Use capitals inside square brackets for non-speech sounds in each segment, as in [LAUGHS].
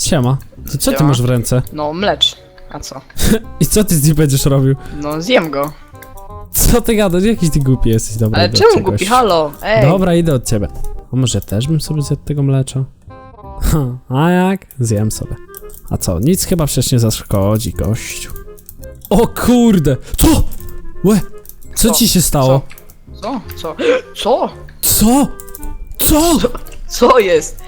Siema. To co ty Siema. masz w ręce? No, mlecz. A co? [LAUGHS] I co ty z nim będziesz robił? No, zjem go. Co ty gadasz? Jakiś ty głupi jesteś, dobra. Ale idę od czemu głupi? Halo, ej. Dobra, idę od ciebie. A może też bym sobie zjadł tego mlecza? Ha, a jak? Zjem sobie. A co? Nic chyba przecież nie zaszkodzi, gościu. O kurde! Co? Łe! Co, Co? ci się stało? Co? Co? Co? [GASPS] Co? Co? Co jest?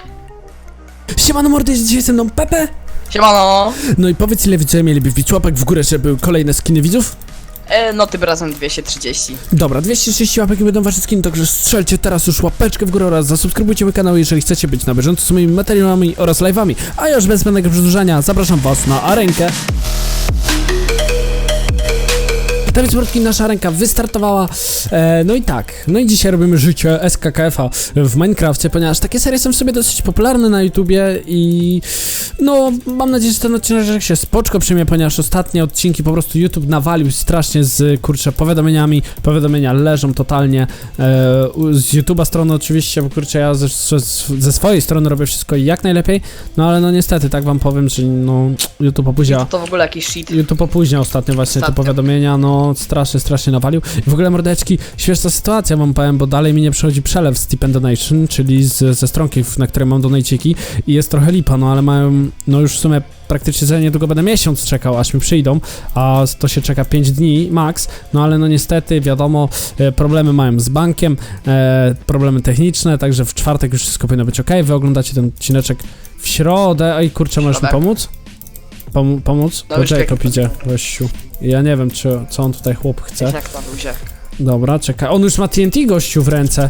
Siemano mordy, dzisiaj ze mną Pepe! Siemano. No i powiedz ile widzowie mieliby wbić łapek w górę, żeby były kolejne skiny widzów? E, no tym razem 230. Dobra, 230 łapek i będą wasze skiny, także strzelcie teraz już łapeczkę w górę oraz zasubskrybujcie mój kanał, jeżeli chcecie być na bieżąco z moimi materiałami oraz live'ami. A już bez zbędnego przedłużania, zapraszam was na arenkę. Więc mordki, nasza ręka wystartowała. E, no i tak, no i dzisiaj robimy życie SKKF-a w Minecrafcie, ponieważ takie serie są w sobie dosyć popularne na YouTubie i no mam nadzieję, że ten odcinek się spoczko przyjmie, ponieważ ostatnie odcinki po prostu YouTube nawalił strasznie z kurczę powiadomieniami, powiadomienia leżą totalnie e, z YouTube'a strony oczywiście, bo kurczę ja ze, ze, swojej strony robię wszystko jak najlepiej, no ale no niestety tak wam powiem, że no YouTube opóźnia To w ogóle jakiś shit. YouTube opóźnia ostatnio właśnie te Ostatnio. powiadomienia, no strasznie, strasznie nawalił. I w ogóle mordeczki, śmieszna sytuacja wam powiem, bo dalej mi nie przychodzi przelew z Tip Donation, czyli z, ze stronki, na której mam donajciki i jest trochę lipa, no ale mają, no już w sumie praktycznie za niedługo będę miesiąc czekał, aż mi przyjdą, a to się czeka 5 dni max, no ale no niestety, wiadomo, e, problemy mają z bankiem, e, problemy techniczne, także w czwartek już wszystko powinno być ok. Wy oglądacie ten odcineczek w środę, ej kurczę, możesz mi pomóc? Pom pomóc? No już Jacob biegnę. idzie, gościu. Ja nie wiem, czy, co on tutaj chłop chce. Jak na luzie. Dobra, czekaj. On już ma TNT gościu w ręce.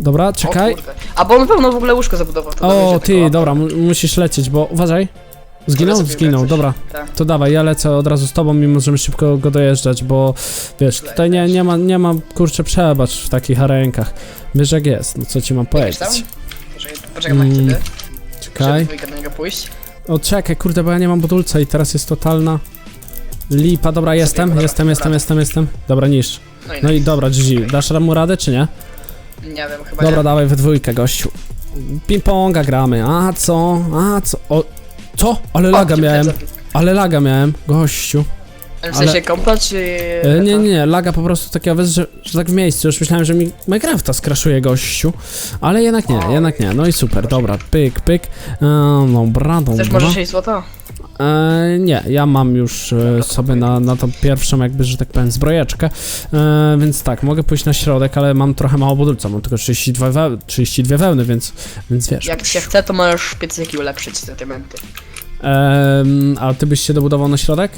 Dobra, czekaj. O, kurde. A bo on pewno w ogóle łóżko zabudował. to O, ty, tego- dobra, mu- musisz lecieć, bo uważaj. Zginął? Zginął, coś. dobra. Tak. To dawaj, ja lecę od razu z tobą i możemy szybko go dojeżdżać, bo wiesz, tutaj nie, nie ma, nie ma kurczę przebacz w takich arenkach. Wiesz jak jest, no co ci mam Biegniesz powiedzieć. tam? Poczekaj, poczekam na Mm, ciebie. Żeby Czekaj. dwójkę do niego pójść. O, czekaj, kurde, bo ja nie mam budulca i teraz jest totalna lipa. Dobra, jestem, dobra, jestem, jestem, jestem, jestem. Dobra, niszcz. No i No i dobra, GG. Dasz mu radę, czy nie? nie wiem, chyba Dobra, nie. dawaj we dwójkę, gościu. Ping-ponga gramy. A co? A co? O, co? Ale laga miałem. Ale laga miałem, gościu. W sensie kompa, czy... E, nie, nie, nie, laga po prostu takiego, wiesz, że, że tak w miejscu. Już myślałem, że mi Minecrafta skraszuje gościu. Ale jednak nie, jednak nie. No i super, dobra, pyk, pyk. E, dobra, dobra. Chcesz może 6 złota? E, nie, ja mam już e, sobie na, na tą pierwszą jakby, że tak powiem, zbrojeczkę, e, więc tak, mogę pójść na środek, ale mam trochę mało budulca, mam tylko 32, we, 32 wełny, więc, więc wiesz. Jak się chce, to możesz piecyki ulepszyć te diamenty. Em, a ty byś się dobudował na środek?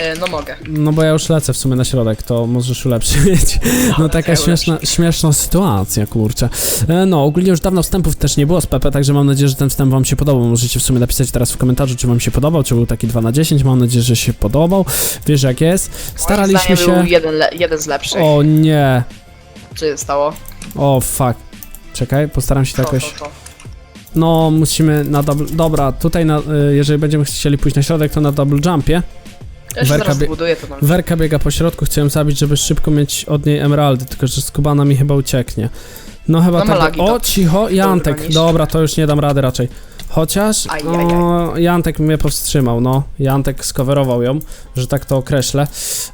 E, no mogę. No bo ja już lecę w sumie na środek, to możesz ulepszyć. [LAUGHS] No taka ja śmieszna, śmieszna sytuacja, kurczę. E, No, ogólnie już dawno wstępów też nie było z Pepe, także mam nadzieję, że ten wstęp wam się podobał. Możecie w sumie napisać teraz w komentarzu, czy wam się podobał, czy był taki 2 na 10. Mam nadzieję, że się podobał. Wiesz jak jest. Staraliśmy się... był jeden, jeden z lepszych. O nie. Co się stało? O fuck. Czekaj, postaram się to To, jakoś... to, to. No, musimy na double... Dobra, tutaj na, y, jeżeli będziemy chcieli pójść na środek, to na double jumpie. Ja Werka bie- zbuduję to. Werka biega po środku, ją zabić, żeby szybko mieć od niej emeraldy, tylko że skubana mi chyba ucieknie. No chyba No tak. lagi, o, cicho, Jantek. Dobra, to już nie dam rady raczej. Chociaż Aj, o, Jantek mnie powstrzymał, no. Jantek skowerował ją, że tak to określę.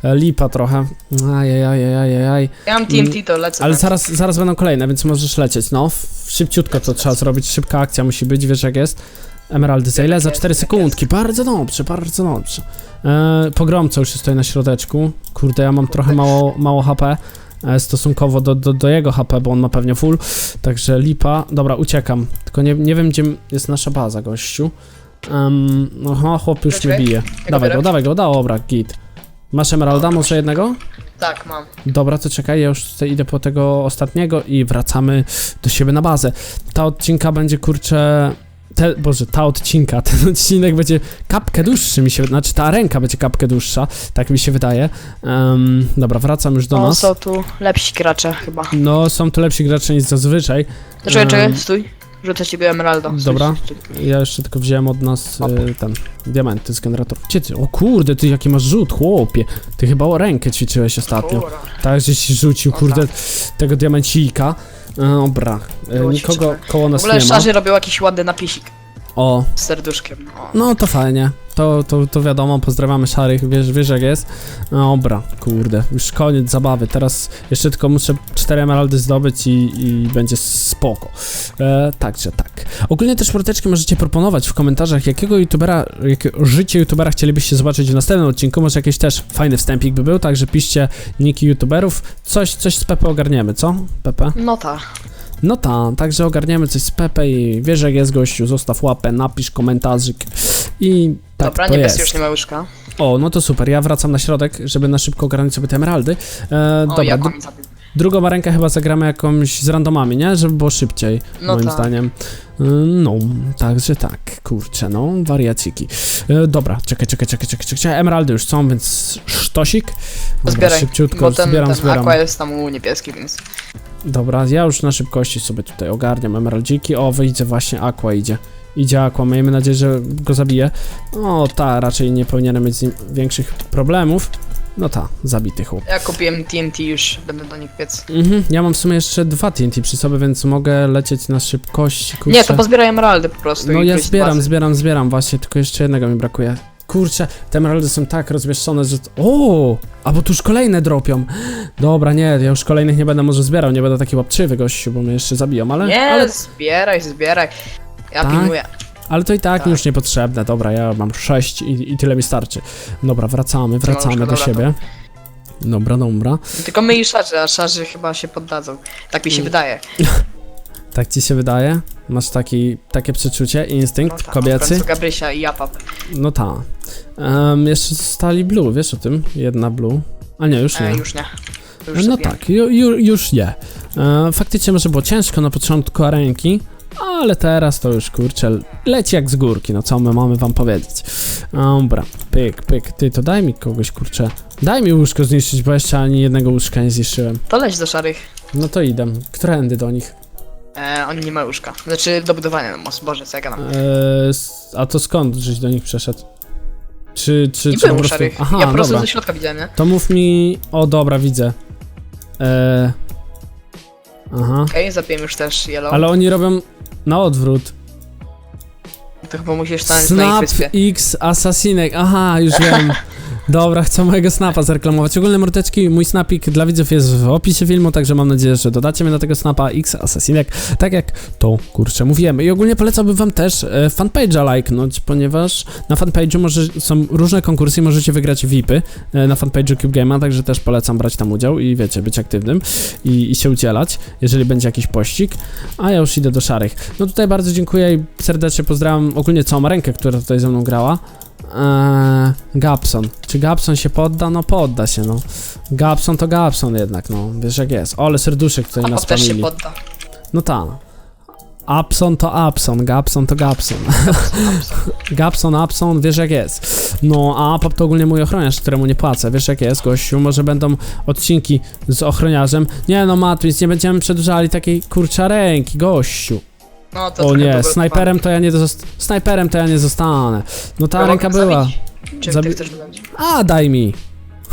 E, Lipa trochę. Ajajajajajaj. Ja mam TNT, to lecę. Ale zaraz, zaraz będą kolejne, więc możesz lecieć, no. Szybciutko to trzeba zrobić, szybka akcja musi być, wiesz jak jest. Emeraldy za ile? Za jest, 4 tak sekundki. Bardzo dobrze, bardzo dobrze. E, pogromca już jest tutaj na środeczku. Kurde, ja mam trochę mało, mało HP. e, Stosunkowo do, do, do jego HP, bo on ma pewnie full. Także lipa. Dobra, uciekam. Tylko nie, nie wiem, gdzie jest nasza baza, gościu. Um, aha, chłop już mnie bije. Dawaj biorę? go, dawaj go, dobra, git. Masz emeralda, może jednego? Tak, mam. Dobra, to czekaj, ja już tutaj idę po tego ostatniego i wracamy do siebie na bazę. Ta odcinka będzie kurczę. Te, Boże, ta odcinka, [LAUGHS] ten odcinek będzie kapkę dłuższy mi się, znaczy ta ręka będzie kapkę dłuższa, tak mi się wydaje. Em, dobra, wracam już do O, nas. są tu lepsi gracze chyba. No, są tu lepsi gracze niż zazwyczaj. Czekaj, Em, czekaj, stój. Rzucę ci go emeralda. Stój, Dobra. stój, stój. Ja jeszcze tylko wziąłem od nas y, ten diamenty z generatorów. Gdzie ty? O kurde, ty jaki masz rzut, chłopie. Ty chyba o rękę ćwiczyłeś ostatnio. Tak, żeś rzucił, kurde, tego diamencika. Dobra, e, Było nikogo koło W nas ogóle nie ma. szarzy robił jakiś ładny napisik. O, Z serduszkiem. O. no to fajnie. To, to, to wiadomo, pozdrawiamy szarych, wiesz, wiesz jak jest. Dobra, kurde, już koniec zabawy. Teraz jeszcze tylko muszę cztery emeraldy zdobyć i, i będzie spoko. E, także tak. Ogólnie też proteczki możecie proponować w komentarzach, jakiego youtubera, jakie życie youtubera chcielibyście zobaczyć w następnym odcinku. Może jakiś też fajny wstępik by był, także piszcie niki youtuberów. Coś, coś z Pepe ogarniemy, co? Pepe? No ta. No tak, także ogarniemy coś z Pepe i wiesz jak jest gościu, zostaw łapę, napisz komentarzyk i tak Dobra, to niebiescy jest. już nie ma łóżka. O, no to super, ja wracam na środek, żeby na szybko ogarnąć sobie te emeraldy. E, O, dobra, ja mam drugą rękę chyba zagramy jakąś z randomami, nie? Żeby było szybciej, No moim tak. zdaniem. E, No, także tak, kurczę, no, wariaciki. E, dobra, czekaj, czekaj, czekaj, czekaj, czekaj, emeraldy już są, więc sztosik. Dobra, Zbieraj, szybciutko, Bo ten, zbieram, ten zbieram. aqua jest tam u niebieski, więc... Dobra, ja już na szybkości sobie tutaj ogarniam emeraldziki. O, wyjdzie właśnie Aqua idzie. Idzie Aqua, miejmy nadzieję, że go zabije. O, ta, raczej nie powinienem mieć z nim większych problemów. No ta, zabity chłop. Ja kupiłem TNT już, będę do nich piec. Mhm, ja mam w sumie jeszcze dwa TNT przy sobie, więc mogę lecieć na szybkości, kurczę. Nie, to pozbieraj emeraldy po prostu No i ja z zbieram, bazy. zbieram, zbieram, właśnie, tylko jeszcze jednego mi brakuje. Kurczę, te emeraldy są tak rozmieszczone, że... O, a bo tu już kolejne dropią. Dobra, nie, ja już kolejnych nie będę może zbierał, nie będę taki łapczywy gościu, bo mnie jeszcze zabiją, ale... Nie, ale zbieraj, zbieraj. Ja Tak? pilnuję. Ale to i tak, Tak. już niepotrzebne. Dobra, ja mam 6 i, i tyle mi starczy. Dobra, wracamy, wracamy do siebie. Dobra, dobra. Tylko my i szarzy, a szarzy chyba się poddadzą. Tak mi się Mm. wydaje. [LAUGHS] Tak ci się wydaje? Masz taki, takie przeczucie, instynkt tak, kobiecy? W końcu Gabrysia i ja papę. No ta. Jeszcze zostali blue, wiesz o tym? Jedna blue. A nie, już nie. E, już nie. To już no tak, ju, ju, już nie. E, faktycznie może było ciężko na początku ręki, ale teraz to już kurczę, leci jak z górki, no co my mamy wam powiedzieć. Dobra, pyk, pyk, ty to daj mi kogoś kurczę. Daj mi łóżko zniszczyć, bo jeszcze ani jednego łóżka nie zniszczyłem. To leć do szarych. No to idę. Którędy do nich? E, oni nie mają łóżka. Znaczy do budowania, no most, boże, co ja gadam. E, s- a to skąd żeś do nich przeszedł? Czy, czy, Nie czy byłem u szarych. Aha, ja po prostu dobra. ze środka widziałem, nie? To mów mi... O, dobra, widzę. E... Aha. Okej, zabiłem już też yellow. Ale oni robią na odwrót. To chyba musisz stanąć na ich Snap wyspie. X Assassinek. Aha, już wiem. [LAUGHS] Dobra, chcę mojego snapa zreklamować. Ogólne mordeczki, mój snapik dla widzów jest w opisie filmu, także mam nadzieję, że dodacie mnie do tego snapa X Assassinek, tak jak to, kurczę, mówiłem. I ogólnie polecałbym wam też e, fanpage'a lajknąć, ponieważ na fanpage'u może, są różne konkursy możecie wygrać VIPy e, na fanpage'u Cube Game'a, także też polecam brać tam udział i wiecie, być aktywnym i, i się udzielać, jeżeli będzie jakiś pościg. A ja już idę do szarych. No tutaj bardzo dziękuję i serdecznie pozdrawiam ogólnie całą rękę, która tutaj ze mną grała. Eee, Gabson. Czy Gabson się podda? No podda się, no. Gabson to Gabson jednak, no. Wiesz jak jest. Ole serduszek tutaj nas też się podda. No ta. Apson to Apson, Gabson to Gabson. [LAUGHS] Gabson, Apson, wiesz jak jest. No, a Pop to ogólnie mój ochroniarz, któremu nie płacę. Wiesz jak jest, gościu. Może będą odcinki z ochroniarzem. Nie no, Matwis, nie będziemy przedłużali takiej kurczarenki, gościu. No to O trochę nie, snajperem to ja nie zost... Snajperem to ja nie zostanę. No ta trwa. ręka Mogę była. zabić? Czy Zabi- ty chcesz? A, daj mi.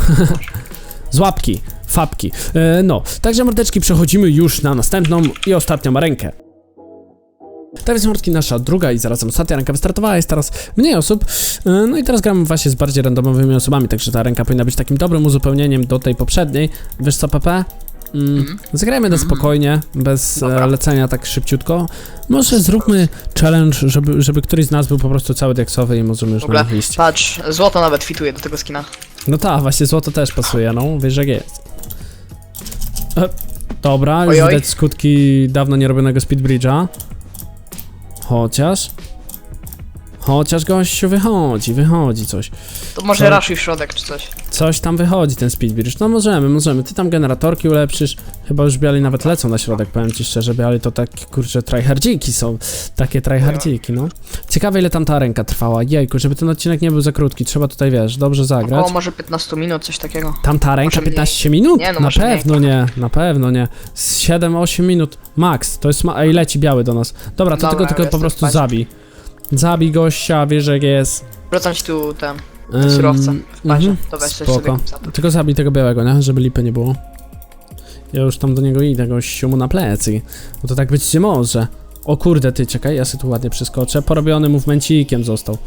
[LAUGHS] Z łapki, fapki. E, no, także mordeczki przechodzimy już na następną i ostatnią rękę. Tak więc mordki nasza druga i zarazem ostatnia ręka wystartowała, jest teraz mniej osób. E, no i teraz gramy właśnie z bardziej randomowymi osobami, także ta ręka powinna być takim dobrym uzupełnieniem do tej poprzedniej. Wiesz co, PP? Mm, Mhm. zagrajmy na Mhm. spokojnie, bez e, Dobra. lecenia tak szybciutko. Może zróbmy challenge, żeby, żeby któryś z nas był po prostu cały diaksowy i możemy już W ogóle na nich iść. Patrz, złoto nawet fituje do tego skina. No tak, właśnie złoto też pasuje, no, wiesz jak jest. E, dobra, już widać skutki dawno nierobionego speedbridge'a. Chociaż... Chociaż gościu wychodzi, wychodzi coś. To może raszuj w środek czy coś. Coś tam wychodzi ten speedbridge. No możemy, możemy. Ty tam generatorki ulepszysz. Chyba już biali nawet lecą na środek, powiem ci szczerze. Biali to takie, kurczę, tryhardziki są. Takie tryhardziki, no. Ciekawe ile tam ta ręka trwała. Jejku, żeby ten odcinek nie był za krótki. Trzeba tutaj, wiesz, dobrze zagrać. Około może 15 minut, coś takiego. Tam ta ręka Może mniej. 15 minut? Nie, no na może mniej. pewno nie, na pewno nie. Z 7-8 minut max. To jest ma Ej, leci biały do nas. Dobra, to Dobra, tylko, tylko po prostu zabij. Zabij gościa, wiesz jak jest. Wracam ci tu ten Ym, surowce w mhm, To weź spoko. Tylko zabij tego białego, nie? Żeby lipy nie było. Ja już tam do niego idę, gościu mu na plecy. Bo to tak być nie może. O kurde, ty, czekaj, ja sobie tu ładnie przeskoczę. Porobiony movemencikiem został.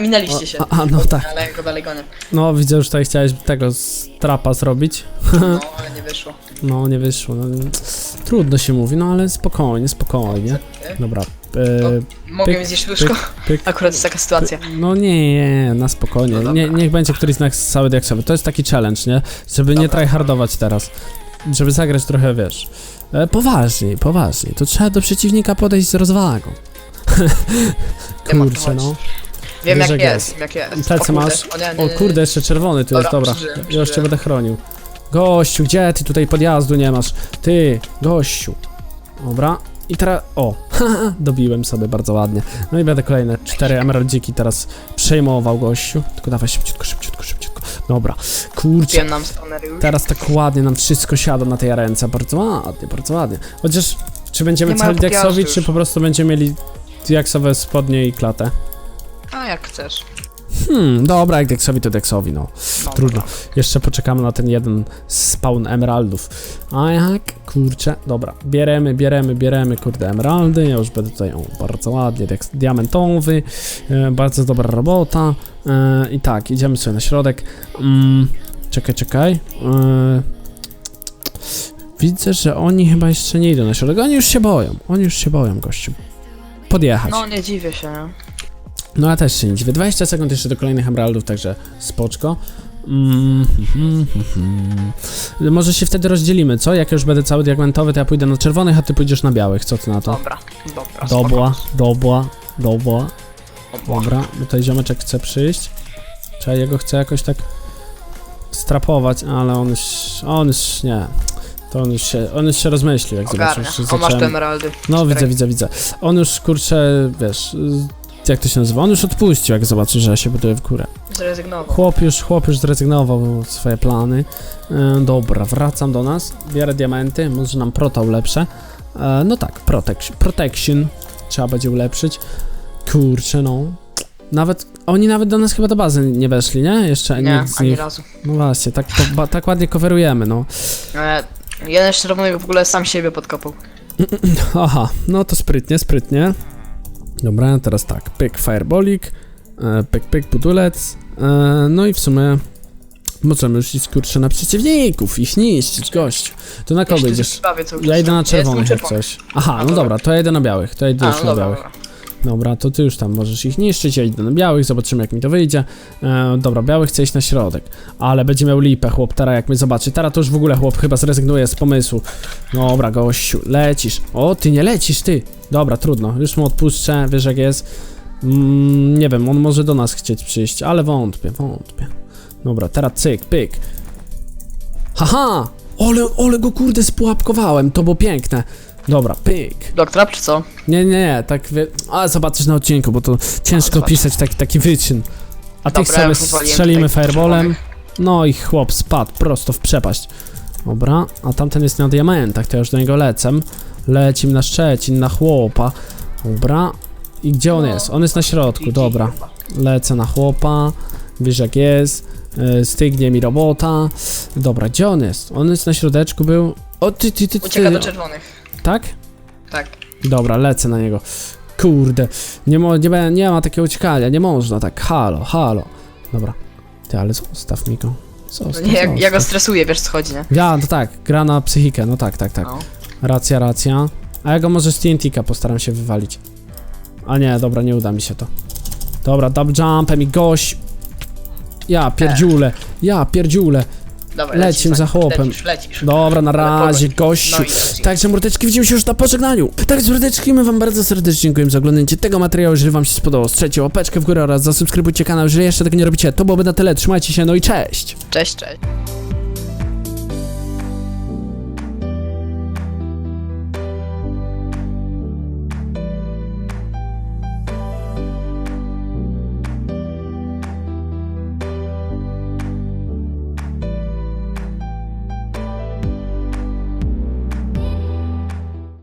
Minęliście się. A, a, no tak. Ale go dalej gonię. No, widzę, że tutaj chciałeś tego strapa zrobić. No, [LAUGHS] ale nie wyszło. No, nie wyszło. No, trudno się mówi, no ale spokojnie, spokojnie. Dobra. E, Mogę Pyk, mieć zjeść łóżko? pyk. [LAUGHS] Akurat jest taka sytuacja. No nie, nie, na spokojnie. No nie, niech będzie któryś z nas cały diaksowy. To jest taki challenge, nie? Żeby nie Dobra. tryhardować teraz. Żeby zagrać trochę, wiesz, e, poważniej, poważniej. To trzeba do przeciwnika podejść z rozwagą. [LAUGHS] O Kurczę, no. Wiem jak jest, jak jest. Plecy O masz? O, nie, nie, O nie, kurde, jeszcze czerwony tu jest, Dobra, dobra. przeżyłem, Ja już cię przeżyłem. będę chronił. Gościu, gdzie ty tutaj podjazdu nie masz? Ty, gościu. Dobra. I teraz, o, haha, [LAUGHS] dobiłem sobie bardzo ładnie. No i będę kolejne cztery emeraldziki teraz przejmował gościu. Tylko dawaj szybciutko, szybciutko, szybciutko. Dobra, kurczę. Kupiłem nam już. Teraz tak ładnie nam wszystko siada na tej ręce. Bardzo ładnie, bardzo ładnie. Chociaż, czy będziemy Nie ma cali diaksowi, czy już. po prostu będziemy mieli diaksowe spodnie i klatę? A jak chcesz. Hmm, dobra, jak diaksowi to diaksowi, no. No, Trudno. dobra. Jeszcze poczekamy na ten jeden spawn emeraldów. A jak? Kurczę, dobra. Bieremy, bieremy, bieremy, kurde, emeraldy. Ja już będę tutaj, o, bardzo ładnie, diak- diamentowy. E, bardzo dobra robota. E, I tak, idziemy sobie na środek. Mm, czekaj, czekaj. E, widzę, że oni chyba jeszcze nie idą na środek. Oni już się boją. Oni już się boją, gościu. Podjechać. No nie dziwię się. No ja też się nie dziwię. 20 sekund jeszcze do kolejnych emeraldów, także spoczko. Mm, mhm, mhm. Może się wtedy rozdzielimy, co? Jak już będę cały diamentowy, to ja pójdę na czerwonych, a ty pójdziesz na białych. Co ty na to? Dobra, dobra. Dobła, dobła, dobła. Dobra, tutaj ziomeczek chce przyjść. Ja jego chcę jakoś tak strapować, ale on już, on już nie. To on już się, on już się rozmyślił, jak Ogarnia. że masz te emeraldy. No widzę, widzę, widzę. On już kurczę, wiesz, jak to się nazywa? On już odpuścił, jak zobaczył, że ja się buduję w górę. Zrezygnował. Chłop już, chłop już zrezygnował swoje plany. E, dobra, wracam do nas, biorę diamenty, może nam prota ulepszę. E, no tak, protection, protection trzeba będzie ulepszyć. Kurczę, no. Nawet, oni nawet do nas chyba do bazy nie weszli, nie? Jeszcze Nie, nikt z ani nich. razu. No właśnie, tak, to, ba, tak ładnie coverujemy, no. E, jeden czerwonych w ogóle sam siebie podkopał. [CLEARS THROAT] Aha, no to sprytnie, sprytnie. Dobra, teraz tak, pyk fireballik, e, pyk pyk budulec, e, no i w sumie możemy już iść kurczę na przeciwników, ich niszczyć, gość. To na kogo Jeszcze idziesz? Cały Ja idę na czerwonych jak coś. Aha, no dobra. dobra, to ja idę na białych, to ja idę A, już no na dobra, białych. dobra. Dobra, to ty już tam możesz ich niszczyć, ja idę na białych, zobaczymy jak mi to wyjdzie. E, dobra, biały chce iść na środek, ale będzie miał lipę chłop, teraz jak mnie zobaczy. Teraz to już w ogóle chłop chyba zrezygnuje z pomysłu. Dobra, gościu, lecisz. O, ty nie lecisz, ty. Dobra, trudno, już mu odpuszczę, wiesz jak jest. Mm, nie wiem, on może do nas chcieć przyjść, ale wątpię, wątpię. Dobra, teraz cyk, pyk. Haha! Ole, ole go kurde spułapkowałem, to było piękne. Dobra, pyk. Doktrap czy co? Nie, nie, nie, tak wie... A, zobaczysz na odcinku, bo to ciężko pisać taki, taki wyczyn. A tych Dobra, sobie już strzelimy tutaj fireballem. No i chłop spadł prosto w przepaść. Dobra, a tamten jest na diamentach, to ja już do niego lecę. Lecim na Szczecin, na chłopa. Dobra. I gdzie on No. jest? On jest na środku, dobra. Lecę na chłopa. Wiesz jak jest. E, Stygnie mi robota. Dobra, gdzie on jest? On jest na środeczku był. O, ty, ty, ty, ty. Ucieka do czerwonych. Tak? Tak. Dobra, lecę na niego. Kurde, nie, mo, nie, be- nie ma takiego uciekania, nie można tak. Halo, halo. Dobra. Ty, ale zostaw mi go. No Zostaw, nie, ja, ja zostaw. go stresuję, wiesz co chodzi, nie? Ja, to tak, gra na psychikę, no tak, tak, tak. No. Racja, racja. A ja go może z TNT-ka postaram się wywalić. A nie, dobra, nie uda mi się to. Dobra, double jumpem i gość. Ja pierdziule, ja pierdziule. Dawaj, Lecim za chłopem. Lecisz, lecisz. Dobra, na razie, No gościu. i lecisz. Także mordeczki, widzimy się już na pożegnaniu. Tak, mordeczki, my wam bardzo serdecznie dziękujemy za oglądanie tego materiału. Jeżeli wam się spodobało, strzelcie łapeczkę w górę oraz zasubskrybujcie kanał, jeżeli jeszcze tego nie robicie. To byłoby na tyle, trzymajcie się, no i cześć! Cześć, cześć.